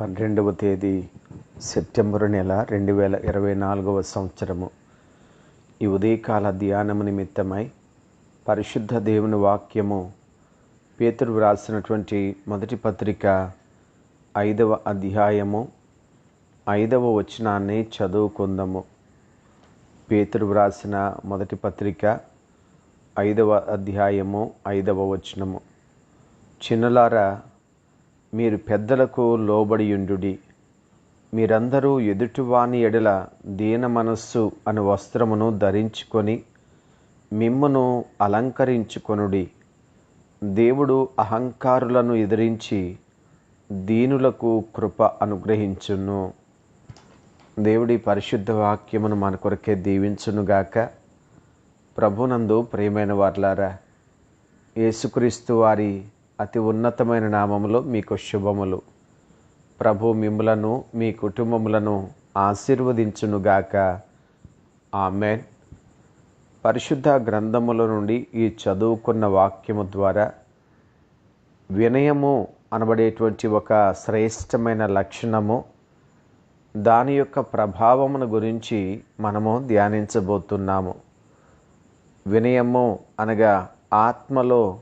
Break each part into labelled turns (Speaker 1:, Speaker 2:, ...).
Speaker 1: పన్నెండవ తేదీ సెప్టెంబరు నెల రెండు వేల ఇరవై నాలుగవ సంవత్సరము. ఈ ఉదయకాల ధ్యానము నిమిత్తమై పరిశుద్ధ దేవుని వాక్యము పేతురు వ్రాసినటువంటి మొదటి పత్రిక ఐదవ అధ్యాయము ఐదవ వచనాన్ని చదువుకుందాము. పేతురు వ్రాసిన మొదటి పత్రిక ఐదవ అధ్యాయము ఐదవ వచనము. చిన్నలారా మీరు పెద్దలకు లోబడియుండుడి. మీరందరూ ఎదుటివాని ఎడల దీన మనస్సు అను వస్త్రమును ధరించుకొని మిమ్మును అలంకరించుకొనుడి. దేవుడు అహంకారులను ఎదిరించి దీనులకు కృప అనుగ్రహించును. దేవుడి పరిశుద్ధ వాక్యమును మన కొరకే దీవించునుగాక ప్రభునందు ప్రియమైన వార్లారా యేసుక్రీస్తు వారి అతి ఉన్నతమైన నామములో మీకు శుభములు. ప్రభు మిమ్ములను మీ కుటుంబములను ఆశీర్వదించునుగాక. ఆమెన్. పరిశుద్ధ గ్రంథముల నుండి ఈ చదువుకున్న వాక్యము ద్వారా వినయము అనబడేటువంటి ఒక శ్రేష్టమైన లక్షణము దాని యొక్క ప్రభావమును గురించి మనము ధ్యానించబోతున్నాము. వినయము అనగా ఆత్మలో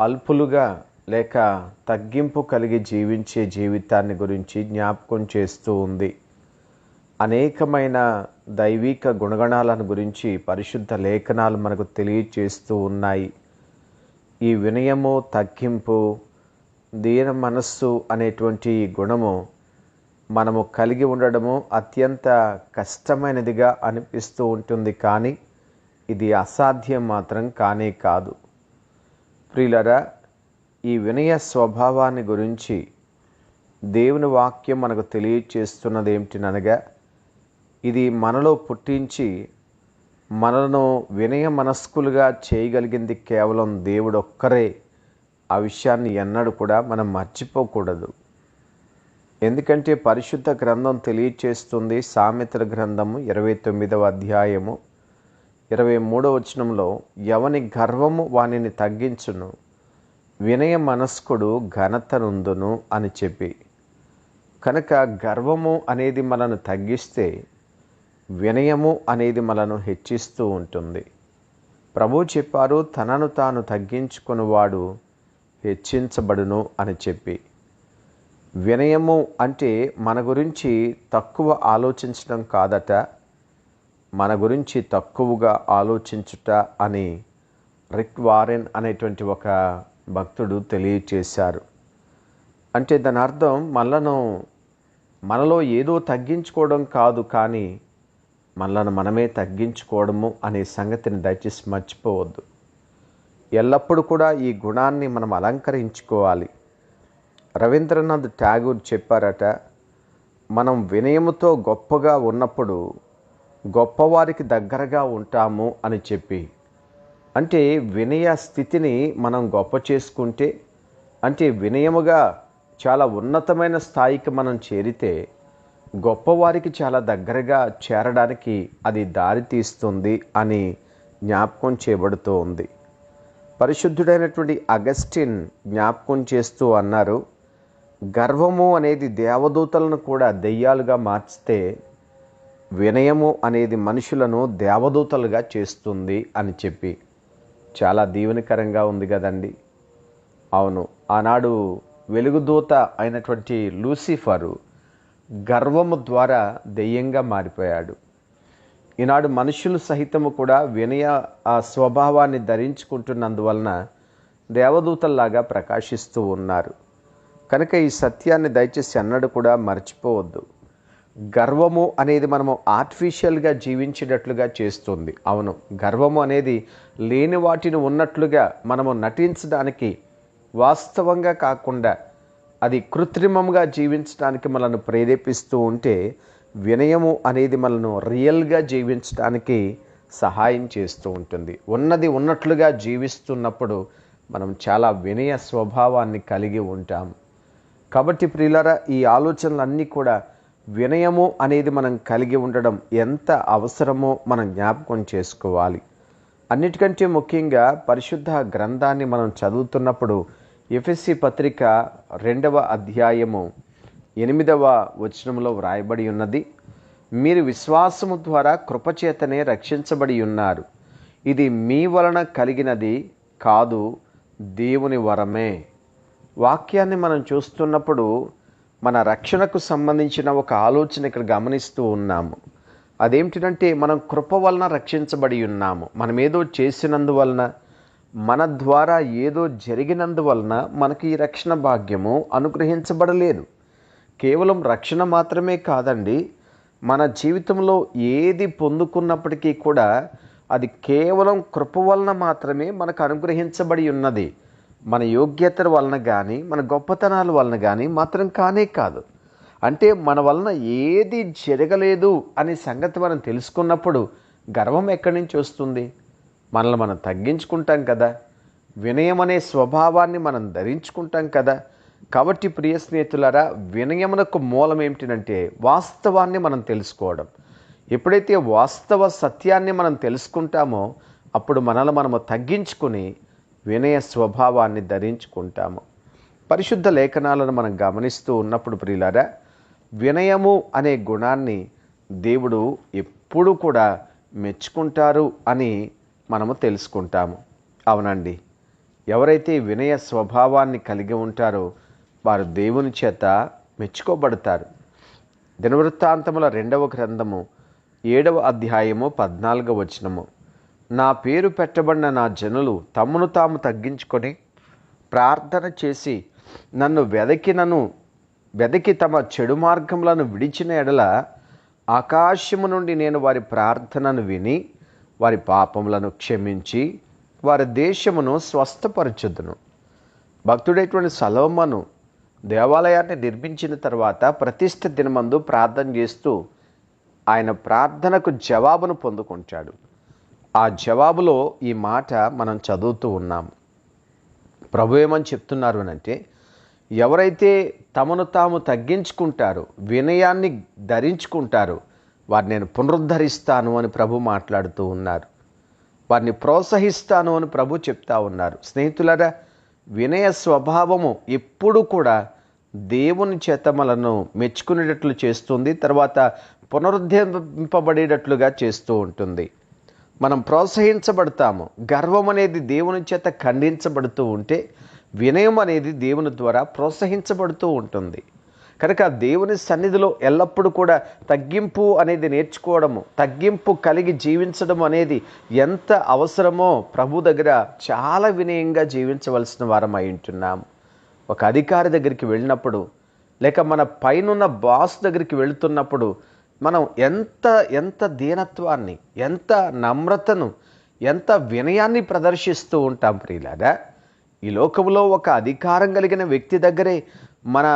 Speaker 1: అల్పులుగా లేక తగ్గింపు కలిగి జీవించే జీవితాన్ని గురించి జ్ఞాపకం చేస్తూ ఉంది. అనేకమైన దైవిక గుణగణాలను గురించి పరిశుద్ధ లేఖనాలు మనకు తెలియచేస్తూ ఉన్నాయి. ఈ వినయము తగ్గింపు దీన మనస్సు అనేటువంటి ఈ గుణము మనము కలిగి ఉండడము అత్యంత కష్టమైనదిగా అనిపిస్తూ ఉంటుంది కానీ ఇది అసాధ్యం మాత్రం కానే కాదు. ప్రియులరా ఈ వినయ స్వభావాన్ని గురించి దేవుని వాక్యం మనకు తెలియచేస్తున్నది ఏమిటినగా ఇది మనలో పుట్టించి మనలను వినయ మనస్కులుగా చేయగలిగింది కేవలం దేవుడు ఒక్కరే ఆ విషయాన్ని ఎన్నడూ కూడా మనం మర్చిపోకూడదు. ఎందుకంటే పరిశుద్ధ గ్రంథం తెలియచేస్తుంది సామెతల గ్రంథము ఇరవై తొమ్మిదవ అధ్యాయము ఇరవై మూడో వచనంలో ఎవని గర్వము వానిని తగ్గించును వినయ మనస్కుడు ఘనతనుందును అని చెప్పి. కనుక గర్వము అనేది మనను తగ్గిస్తే వినయము అనేది మనను హెచ్చిస్తూ ఉంటుంది. ప్రభు చెప్పారు తనను తాను తగ్గించుకునివాడు హెచ్చించబడును అని చెప్పి. వినయము అంటే మన గురించి తక్కువ ఆలోచించడం కాదట మన గురించి తక్కువగా ఆలోచించుట అని రిక్ వారెన్ అనేటువంటి ఒక భక్తుడు తెలియచేశారు. అంటే దాని అర్థం మనలను మనలో ఏదో తగ్గించుకోవడం కాదు కానీ మనలను మనమే తగ్గించుకోవడము అనే సంగతిని దయచేసి మర్చిపోవద్దు. ఎల్లప్పుడూ కూడా ఈ గుణాన్ని మనం అలంకరించుకోవాలి. రవీంద్రనాథ్ ఠాగూర్ చెప్పారట మనం వినయముతో గొప్పగా ఉన్నప్పుడు గొప్పవారికి దగ్గరగా ఉంటాము అని చెప్పి. అంటే వినయ స్థితిని మనం గొప్ప చేసుకుంటే అంటే వినయముగా చాలా ఉన్నతమైన స్థాయికి మనం చేరితే గొప్పవారికి చాలా దగ్గరగా చేరడానికి అది దారి తీస్తుంది అని జ్ఞాపకం చేయబడుతూ ఉంది పరిశుద్ధుడైనటువంటి అగస్టిన్ జ్ఞాపకం చేస్తూ అన్నారు గర్వము అనేది దేవదూతలను కూడా దెయ్యాలుగా మార్చితే వినయము అనేది మనుషులను దేవదూతలుగా చేస్తుంది అని చెప్పి. చాలా దీవెనకరంగా ఉంది కదండి. అవును ఆనాడు వెలుగుదూత అయినటువంటి లూసిఫరు గర్వము ద్వారా దెయ్యంగా మారిపోయాడు. ఈనాడు మనుషులు సహితము కూడా వినయ ఆ స్వభావాన్ని ధరించుకుంటున్నందువలన దేవదూతల్లాగా ప్రకాశిస్తూ ఉన్నారు. కనుక ఈ సత్యాన్ని దయచేసి అన్నడు కూడా మర్చిపోవద్దు. గర్వము అనేది మనము ఆర్టిఫిషియల్గా జీవించేటట్లుగా చేస్తుంది. అవును గర్వము అనేది లేని వాటిని ఉన్నట్లుగా మనము నటించడానికి వాస్తవంగా కాకుండా అది కృత్రిమంగా జీవించడానికి మనల్ని ప్రేరేపిస్తూ ఉంటే వినయము అనేది మనను రియల్గా జీవించడానికి సహాయం చేస్తూ ఉంటుంది. ఉన్నది ఉన్నట్లుగా జీవిస్తున్నప్పుడు మనం చాలా వినయ స్వభావాన్ని కలిగి ఉంటాం. కాబట్టి ప్రియులరా ఈ ఆలోచనలన్నీ కూడా వినయము అనేది మనం కలిగి ఉండడం ఎంత అవసరమో మనం జ్ఞాపకం చేసుకోవాలి. అన్నిటికంటే ముఖ్యంగా పరిశుద్ధ గ్రంథాన్ని మనం చదువుతున్నప్పుడు ఎఫ్ఎస్సి పత్రిక రెండవ అధ్యాయము ఎనిమిదవ వచనంలో వ్రాయబడి ఉన్నది. మీరు విశ్వాసము ద్వారా కృపచేతనే రక్షించబడి ఉన్నారు. ఇది మీ వలన కలిగినది కాదు దేవుని వరమే. వాక్యాన్ని మనం చూస్తున్నప్పుడు మన రక్షణకు సంబంధించిన ఒక ఆలోచన ఇక్కడ గమనిస్తూ ఉన్నాము. అదేమిటంటే మనం కృప వలన రక్షించబడి ఉన్నాము. మనం ఏదో చేసినందువలన మన ద్వారా ఏదో జరిగినందువలన మనకి ఈ రక్షణ భాగ్యము అనుగ్రహించబడలేదు. కేవలం రక్షణ మాత్రమే కాదండి మన జీవితంలో ఏది పొందుకున్నప్పటికీ కూడా అది కేవలం కృప వలన మాత్రమే మనకు అనుగ్రహించబడి ఉన్నది. మన యోగ్యతల వలన కానీ మన గొప్పతనాల వలన కానీ మాత్రం కానే కాదు. అంటే మన వలన ఏది జరగలేదు అనే సంగతి మనం తెలుసుకున్నప్పుడు గర్వం ఎక్కడి నుంచి వస్తుంది? మనల్ని మనం తగ్గించుకుంటాం కదా. వినయం అనే స్వభావాన్ని మనం ధరించుకుంటాం కదా. కాబట్టి ప్రియ స్నేహితులారా వినయమునకు మూలం ఏమిటంటే వాస్తవాన్ని మనం తెలుసుకోవడం. ఎప్పుడైతే వాస్తవ సత్యాన్ని మనం తెలుసుకుంటామో అప్పుడు మనల్ని మనము తగ్గించుకుని వినయ స్వభావాన్ని ధరించుకుంటాము. పరిశుద్ధ లేఖనాలను మనం గమనిస్తూ ఉన్నప్పుడు ప్రియులారా వినయము అనే గుణాన్ని దేవుడు ఎప్పుడు కూడా మెచ్చుకుంటారు అని మనము తెలుసుకుంటాము. అవునండి. ఎవరైతే వినయ స్వభావాన్ని కలిగి ఉంటారో వారు దేవుని చేత మెచ్చుకోబడతారు. దినవృత్తాంతముల రెండవ గ్రంథము ఏడవ అధ్యాయము పద్నాలుగవ వచనము. నా పేరు పెట్టబడిన నా జనులు తమను తాము తగ్గించుకొని ప్రార్థన చేసి నన్ను వెదకినను వెదకి తమ చెడు మార్గములను విడిచిన ఎడల ఆకాశము నుండి నేను వారి ప్రార్థనను విని వారి పాపములను క్షమించి వారి దేశమును స్వస్థపరచుదును. భక్తుడైనటువంటి సలోమను దేవాలయాన్ని నిర్మించిన తర్వాత ప్రతిష్ఠ దినమందు ప్రార్థన చేస్తూ ఆయన ప్రార్థనకు జవాబును పొందుకుంటాడు. ఆ జవాబులో ఈ మాట మనం చదువుతూ ఉన్నాం. ప్రభు ఏమని చెప్తున్నారు అని అంటే ఎవరైతే తమను తాము తగ్గించుకుంటారో వినయాన్ని ధరించుకుంటారో వారిని నేను పునరుద్ధరిస్తాను అని ప్రభు మాట్లాడుతూ ఉన్నారు. వారిని ప్రోత్సహిస్తాను అని ప్రభు చెప్తా ఉన్నారు. స్నేహితులరా వినయ స్వభావము ఎప్పుడు కూడా దేవుని చేత మనను మెచ్చుకునేటట్లు చేస్తుంది తర్వాత పునరుద్ధరింపబడేటట్లుగా చేస్తూ ఉంటుంది. మనం ప్రోత్సహించబడతాము. గర్వం అనేది దేవుని చేత ఖండించబడుతూ ఉంటే వినయం అనేది దేవుని ద్వారా ప్రోత్సహించబడుతూ ఉంటుంది. కనుక దేవుని సన్నిధిలో ఎల్లప్పుడూ కూడా తగ్గింపు అనేది నేర్చుకోవడము తగ్గింపు కలిగి జీవించడం అనేది ఎంత అవసరమో ప్రభు దగ్గర చాలా వినయంగా జీవించవలసిన వారం అయి ఉంటున్నాము ఒక అధికారి దగ్గరికి వెళ్ళినప్పుడు లేక మన పైనున్న బాస్ దగ్గరికి వెళుతున్నప్పుడు మనం ఎంత ఎంత దీనత్వాన్ని ఎంత నమ్రతను ఎంత వినయాన్ని ప్రదర్శిస్తూ ఉంటాం ప్రియులారా ఈ లోకంలో ఒక అధికారం కలిగిన వ్యక్తి దగ్గరే మన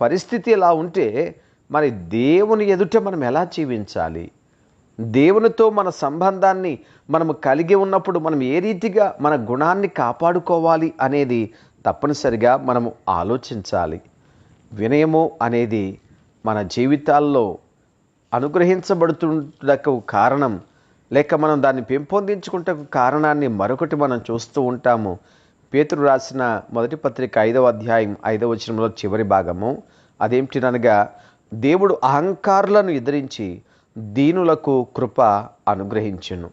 Speaker 1: పరిస్థితి ఎలా ఉంటే మరి దేవుని ఎదుట మనం ఎలా జీవించాలి? దేవునితో మన సంబంధాన్ని మనం కలిగి ఉన్నప్పుడు మనం ఏ రీతిగా మన గుణాన్ని కాపాడుకోవాలి అనేది తప్పనిసరిగా మనము ఆలోచించాలి. వినయము అనేది మన జీవితాల్లో అనుగ్రహించబడుతుటకు కారణం లేక మనం దాన్ని పెంపొందించుకుంటకు కారణాన్ని మరొకటి మనం చూస్తూ ఉంటాము. పేతురు రాసిన మొదటి పత్రిక ఐదవ అధ్యాయం ఐదవ వచనంలో చివరి భాగము. అదేమిటినగా దేవుడు అహంకారులను ఎదిరించి దీనులకు కృప అనుగ్రహించును.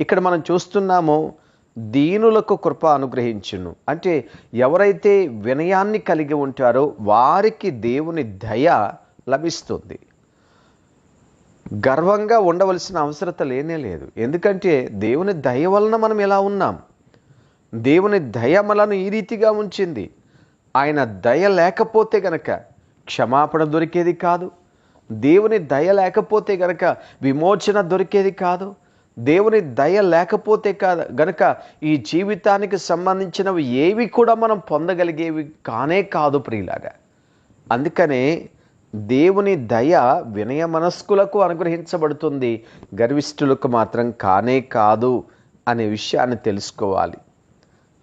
Speaker 1: ఇక్కడ మనం చూస్తున్నాము దీనులకు కృప అనుగ్రహించును. అంటే ఎవరైతే వినయాన్ని కలిగి ఉంటారో వారికి దేవుని దయ లభిస్తుంది. గర్వంగా ఉండవలసిన అవసరత లేనే లేదు. ఎందుకంటే దేవుని దయ వలన మనం ఎలా ఉన్నాం? దేవుని దయ మనను ఈ రీతిగా ఉంచింది. ఆయన దయ లేకపోతే గనక క్షమాపణ దొరికేది కాదు. దేవుని దయ లేకపోతే గనక విమోచన దొరికేది కాదు. దేవుని దయ లేకపోతే కాదు గనక ఈ జీవితానికి సంబంధించినవి ఏవి కూడా మనం పొందగలిగేవి కానే కాదు ప్రియులాగా అందుకనే దేవుని దయ వినయ మనస్కులకు అనుగ్రహించబడుతుంది. గర్విష్ఠులకు మాత్రం కానే కాదు అనే విషయాన్ని తెలుసుకోవాలి.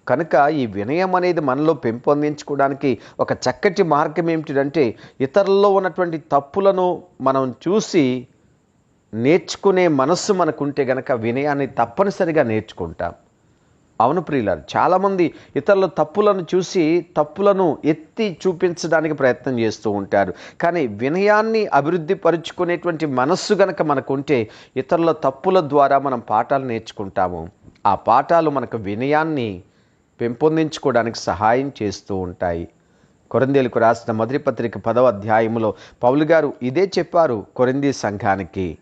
Speaker 1: కనుక ఈ వినయం అనేది మనలో పెంపొందించుకోవడానికి ఒక చక్కటి మార్గం ఏమిటంటే ఇతరుల్లో ఉన్నటువంటి తప్పులను మనం చూసి నేర్చుకునే మనస్సు మనకుంటే గనక వినయాన్ని తప్పనిసరిగా నేర్చుకుంటాం. అవును ప్రియులారు చాలామంది ఇతరుల తప్పులను చూసి తప్పులను ఎత్తి చూపించడానికి ప్రయత్నం చేస్తూ ఉంటారు. కానీ వినయాన్ని అభివృద్ధి పరుచుకునేటువంటి మనస్సు గనక మనకుంటే ఇతరుల తప్పుల ద్వారా మనం పాఠాలు నేర్చుకుంటాము. ఆ పాఠాలు మనకు వినయాన్ని పెంపొందించుకోవడానికి సహాయం చేస్తూ ఉంటాయి. కొరందేలకు రాసిన మొదటి పత్రిక పదవ అధ్యాయములో పౌలు గారు ఇదే చెప్పారు కొరందీ సంఘానికి.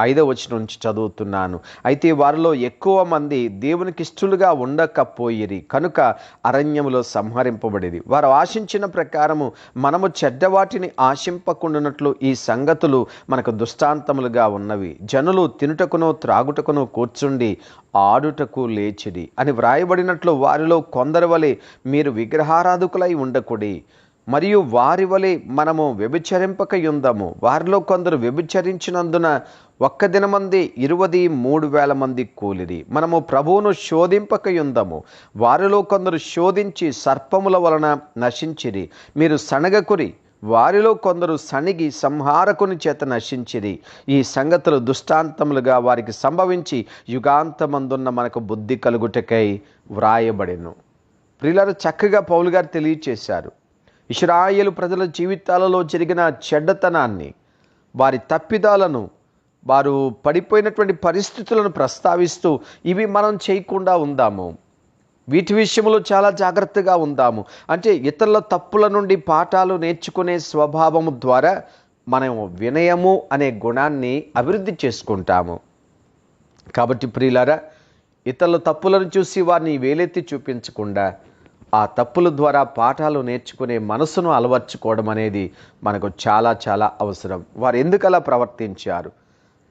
Speaker 1: ఐదవ వచ్చిన నుంచి చదువుతున్నాను. అయితే వారిలో ఎక్కువ మంది దేవునికి ఇష్టలుగా ఉండకపోయిరి కనుక అరణ్యములో సంహరింపబడేది వారు ఆశించిన ప్రకారము మనము చెడ్డవాటిని ఆశింపకుండానట్లు ఈ సంగతులు మనకు దుష్టాంతములుగా ఉన్నవి. జనులు తినుటకును త్రాగుటకును కూర్చుండి ఆడుటకు లేచిడి అని వ్రాయబడినట్లు వారిలో కొందరి వలె మీరు విగ్రహారాధకులై ఉండకుడి. మరియు వారి వలె మనము వ్యభిచరింపక ఉందము వారిలో కొందరు వ్యభిచరించినందున ఒక్క దినమంది ఇరువది మూడు వేల మంది కూలిరి. మనము ప్రభువును శోధింపకయుందము. వారిలో కొందరు శోధించి సర్పముల వలన నశించిరి. మీరు సనగకురి వారిలో కొందరు సణిగి సంహారకుని చేత నశించిరి. ఈ సంగతులు దుష్టాంతములుగా వారికి సంభవించి యుగాంతమందున్న మనకు బుద్ధి కలుగుటకై వ్రాయబడెను. ప్రియులారు చక్కగా పౌలు గారు తెలియచేశారు. ఇస్రాయేలు ప్రజల జీవితాలలో జరిగిన చెడ్డతనాన్ని వారి తప్పిదాలను వారు పడిపోయినటువంటి పరిస్థితులను ప్రస్తావిస్తూ ఇవి మనం చేయకుండా ఉందాము. వీటి విషయంలో చాలా జాగ్రత్తగా ఉందాము. అంటే ఇతరుల తప్పుల నుండి పాఠాలు నేర్చుకునే స్వభావము ద్వారా మనం వినయము అనే గుణాన్ని అభివృద్ధి చేసుకుంటాము. కాబట్టి ప్రియులారా ఇతరుల తప్పులను చూసి వారిని వేలెత్తి చూపించకుండా ఆ తప్పుల ద్వారా పాఠాలు నేర్చుకునే మనసును అలవర్చుకోవడం అనేది మనకు చాలా చాలా అవసరం. వారు ఎందుకు అలా ప్రవర్తించారు?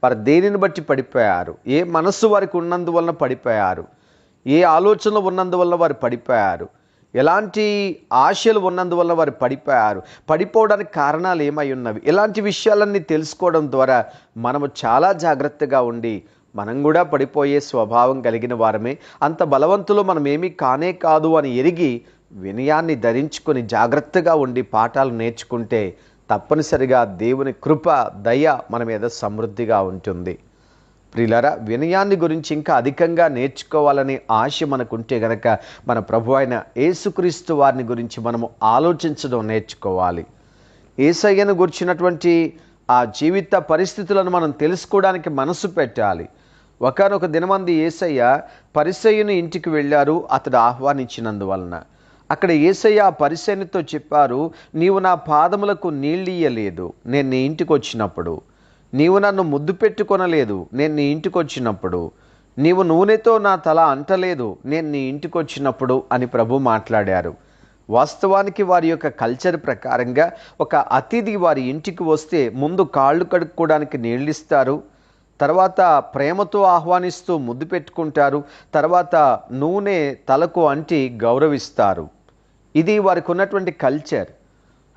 Speaker 1: వారు దేనిని బట్టి పడిపోయారు? ఏ మనస్సు వారికి ఉన్నందువలన పడిపోయారు? ఏ ఆలోచనలు ఉన్నందువల్ల వారు పడిపోయారు? ఎలాంటి ఆశలు ఉన్నందువల్ల వారు పడిపోయారు? పడిపోవడానికి కారణాలు ఏమై ఉన్నవి? ఇలాంటి విషయాలన్నీ తెలుసుకోవడం ద్వారా మనము చాలా జాగ్రత్తగా ఉండి మనం కూడా పడిపోయే స్వభావం కలిగిన వారమే. అంత బలవంతులు మనం ఏమీ కానే కాదు అని ఎరిగి వినయాన్ని ధరించుకొని జాగ్రత్తగా ఉండి పాఠాలు నేర్చుకుంటే తప్పనిసరిగా దేవుని కృప దయ మన మీద సమృద్ధిగా ఉంటుంది. ప్రియులరా వినయాన్ని గురించి ఇంకా అధికంగా నేర్చుకోవాలనే ఆశ మనకుంటే గనక మన ప్రభు అయిన యేసుక్రీస్తు వారిని గురించి మనము ఆలోచించడం నేర్చుకోవాలి. ఏసయ్యను గురించినటువంటి ఆ జీవిత పరిస్థితులను మనం తెలుసుకోవడానికి మనసు పెట్టాలి. ఒకనొక దినమంది ఏసయ్య పరిసయ్యను ఇంటికి వెళ్ళారు అతడు ఆహ్వానించినందువలన. అక్కడ ఏసయ్య ఆ చెప్పారు నీవు నా పాదములకు నీళ్ళియ్యలేదు నేను నీ ఇంటికి వచ్చినప్పుడు. నీవు నన్ను ముద్దు పెట్టుకొనలేదు నేను నీ ఇంటికి వచ్చినప్పుడు. నీవు నూనెతో నా తల అంటలేదు నేను నీ ఇంటికి వచ్చినప్పుడు అని ప్రభు మాట్లాడారు. వాస్తవానికి వారి యొక్క కల్చర్ ప్రకారంగా ఒక అతిథి వారి ఇంటికి వస్తే ముందు కాళ్ళు కడుక్కోవడానికి నీళ్ళు ఇస్తారు తర్వాత ప్రేమతో ఆహ్వానిస్తూ ముద్దు పెట్టుకుంటారు తర్వాత నూనె తలకు అంటి గౌరవిస్తారు. ఇది వారికి ఉన్నటువంటి కల్చర్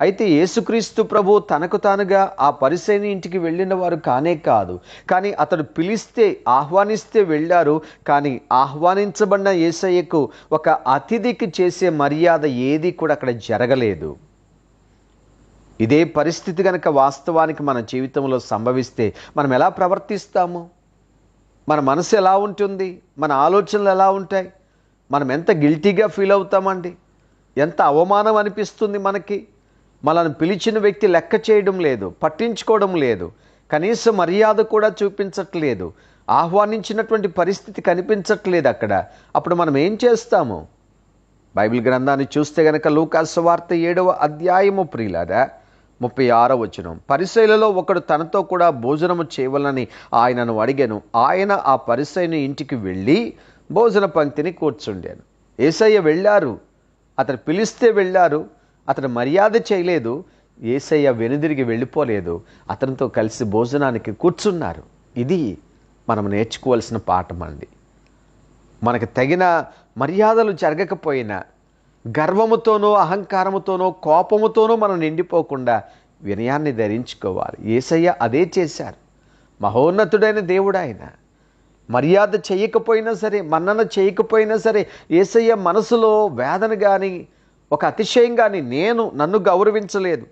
Speaker 1: అయితే యేసుక్రీస్తు ప్రభు తనకు తానుగా ఆ పరిసైని ఇంటికి వెళ్ళిన వారు కానే కాదు. కానీ అతడు పిలిస్తే ఆహ్వానిస్తే వెళ్ళారు. కానీ ఆహ్వానించబడిన యేసయ్యకు ఒక అతిథికి చేసే మర్యాద ఏది కూడా అక్కడ జరగలేదు. ఇదే పరిస్థితి కనుక వాస్తవానికి మన జీవితంలో సంభవిస్తే మనం ఎలా ప్రవర్తిస్తాము? మన మనసు ఎలా ఉంటుంది? మన ఆలోచనలు ఎలా ఉంటాయి? మనం ఎంత గిల్టీగా ఫీల్ అవుతామండి? ఎంత అవమానం అనిపిస్తుంది మనకి. మనల్ని పిలిచిన వ్యక్తి లెక్క చేయడం లేదు పట్టించుకోవడం లేదు కనీస మర్యాద కూడా చూపించట్లేదు ఆహ్వానించినటువంటి పరిస్థితి కనిపించట్లేదు అక్కడ. అప్పుడు మనం ఏం చేస్తాము? బైబిల్ గ్రంథాన్ని చూస్తే గనక లూకాసు వార్త ఏడవ అధ్యాయము ప్రియులారా ముప్పై ఆరో వచనం. పరిశైలలో ఒకడు తనతో కూడా భోజనము చేయవలని ఆయనను అడిగాను. ఆయన ఆ పరిశైని ఇంటికి వెళ్ళి భోజన పంక్తిని కూర్చుండాను. ఏసయ్య వెళ్ళారు. అతను పిలిస్తే వెళ్ళారు అతను మర్యాద చేయలేదు ఏసయ్య వెనుదిరిగి వెళ్ళిపోలేదు అతనితో కలిసి భోజనానికి కూర్చున్నారు. ఇది మనం నేర్చుకోవాల్సిన పాఠం అండి. మనకు తగిన మర్యాదలు జరగకపోయినా గర్వముతోనో అహంకారముతోనో కోపముతోనో మనం నిండిపోకుండా వినయాన్ని ధరించుకోవాలి. ఏసయ్య అదే చేశారు. మహోన్నతుడైన దేవుడు ఆయన. మర్యాద చేయకపోయినా సరే మన్నన చేయకపోయినా సరే ఏసయ్య మనసులో వేదన కానీ ఒక అతిశయం కానీ నేను నన్ను గౌరవించలేదు.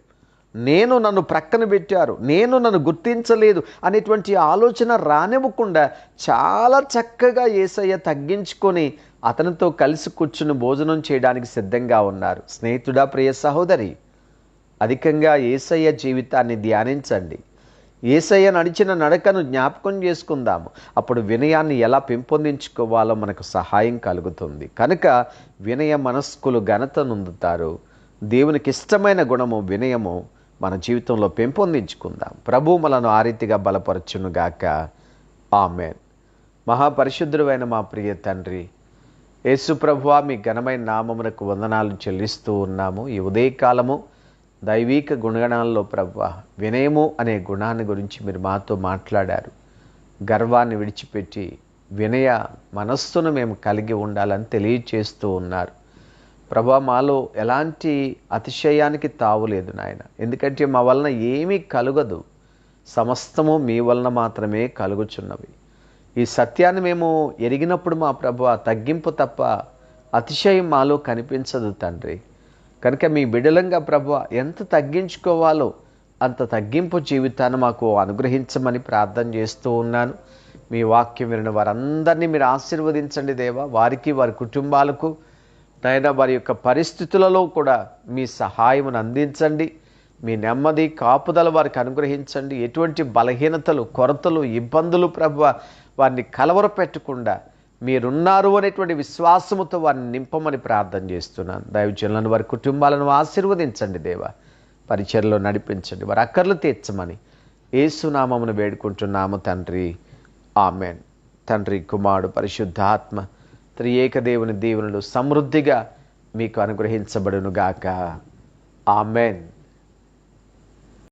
Speaker 1: నేను నన్ను ప్రక్కన పెట్టారు. నేను నన్ను గుర్తించలేదు అనేటువంటి ఆలోచన రానివ్వకుండా చాలా చక్కగా ఏసయ్య తగ్గించుకొని అతనితో కలిసి కూర్చుని భోజనం చేయడానికి సిద్ధంగా ఉన్నారు. స్నేహితుడా ప్రియ సహోదరి అధికంగా ఏసయ్య జీవితాన్ని ధ్యానించండి. ఏసయ్య నడిచిన నడకను జ్ఞాపకం చేసుకుందాము. అప్పుడు వినయాన్ని ఎలా పెంపొందించుకోవాలో మనకు సహాయం కలుగుతుంది. కనుక వినయ మనస్కులు ఘనత నొందుతారు. దేవునికి ఇష్టమైన గుణము వినయము మన జీవితంలో పెంపొందించుకుందాం. ప్రభు మనను ఆ రీతిగా బలపరచునుగాక. ఆమెన్. మహాపరిశుద్ధుడైన మా ప్రియ తండ్రి యేసు ప్రభువా మీ ఘనమైన నామమునకు వందనాలు చెల్లిస్తూ ఉన్నాము. ఈ ఉదయకాలము దైవీక గుణగణాల్లో ప్రభు వినయము అనే గుణాన్ని గురించి మీరు మాతో మాట్లాడారు. గర్వాన్ని విడిచిపెట్టి వినయ మనస్సును మేము కలిగి ఉండాలని తెలియచేస్తూ ఉన్నారు. ప్రభా మాలో ఎలాంటి అతిశయానికి తావులేదు నాయన. ఎందుకంటే మా వలన ఏమీ కలుగదు. సమస్తము మీ వలన మాత్రమే కలుగుచున్నవి. ఈ సత్యాన్ని మేము ఎరిగినప్పుడు మా ప్రభు తగ్గింపు తప్ప అతిశయం మాలో కనిపించదు తండ్రి. కనుక మీ బిడలంగా ప్రభు ఎంత తగ్గించుకోవాలో అంత తగ్గింపు జీవితాన్ని మాకు అనుగ్రహించమని ప్రార్థన చేస్తూ ఉన్నాను. మీ వాక్యం వినిన వారందరినీ మీరు ఆశీర్వదించండి దేవా. వారికి వారి కుటుంబాలకు నైనా వారి యొక్క పరిస్థితులలో కూడా మీ సహాయమును అందించండి. మీ నెమ్మది కాపుదల వారికి అనుగ్రహించండి. ఎటువంటి బలహీనతలు కొరతలు ఇబ్బందులు ప్రభు వారిని కలవరపెట్టకుండా మీరున్నారు అనేటువంటి విశ్వాసముతో వారిని నింపమని ప్రార్థన చేస్తున్నాను. దైవజనులను వారి కుటుంబాలను ఆశీర్వదించండి దేవా. పరిచయలో నడిపించండి. వారి అక్కర్లు తీర్చమని ఏసునామమును వేడుకుంటున్నాము తండ్రి. ఆమెన్. తండ్రి కుమారుడు పరిశుద్ధాత్మ త్రియేకదేవుని దీవెనలు సమృద్ధిగా మీకు అనుగ్రహించబడునుగాక. ఆమెన్.